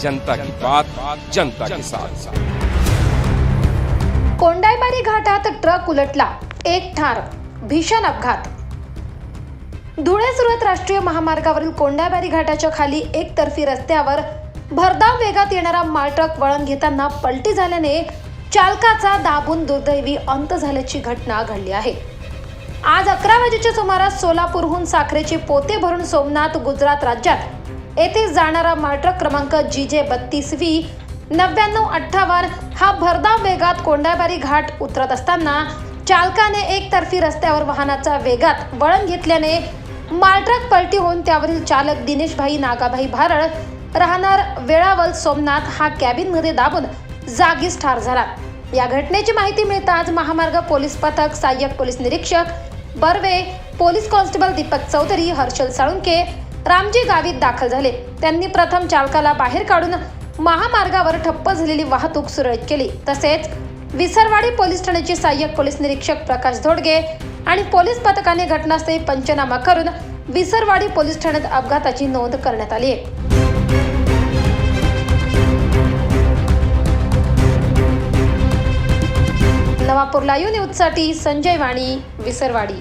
जनता की बात जनता के साथ। कोंडाईबारी घाटात ट्रक उलटला. एक ठार भीषण अपघात. धुळे सुरत राष्ट्रीय महामार्गावरील कोंडाबारी घाटाच्या खाली एकतर्फी रस्त्यावर भरधाव वेगात येणारा मालट्रक वळण घेताना पलटी झाल्याने चालकाचा दाबून दुर्दैवी अंत झाल्याची घटना घडली आहे. आज अकरा वाजेच्या सुमारास सोलापूरहून साखरेचे पोते भरून सोमनाथ गुजरात राज्यात येथे जाणारा मालट्रक क्रमांक जी जे बत्तीस व्ही नव्याण्णव अठ्ठावन हा भरधाव वेगात कोंडाबारी घाट उतरत असताना चालकाने एकतर्फी रस्त्यावर वाहनाचा वेगात वळण घेतल्याने मालट्रक पलटी होऊन त्यावरील चालक दिनेशभाई नागाभाई भारळ राहणार वेळावल सोमनाथ हा कॅबिनमध्ये दाबून जागीच ठार झाला. या घटनेची माहिती मिळताच महामार्ग पोलीस पथक सहाय्यक पोलीस निरीक्षक बर्वे पोलीस कॉन्स्टेबल दीपक चौधरी हर्षल साळुंके रामजी गावीत दाखल झाले. त्यांनी प्रथम चालकाला बाहेर काढून महामार्गावर ठप्प झालेली वाहतूक सुरळीत केली. तसेच विसरवाडी पोलीस ठाण्याचे सहाय्यक पोलीस निरीक्षक प्रकाश धोडगे आणि पोलीस पथकाने घटनास्थळी पंचनामा करून विसरवाडी पोलीस ठाण्यात अपघाताची नोंद करण्यात आली आहे. नवापूर लाईव्ह न्यूजसाठी संजय वाणी विसरवाडी.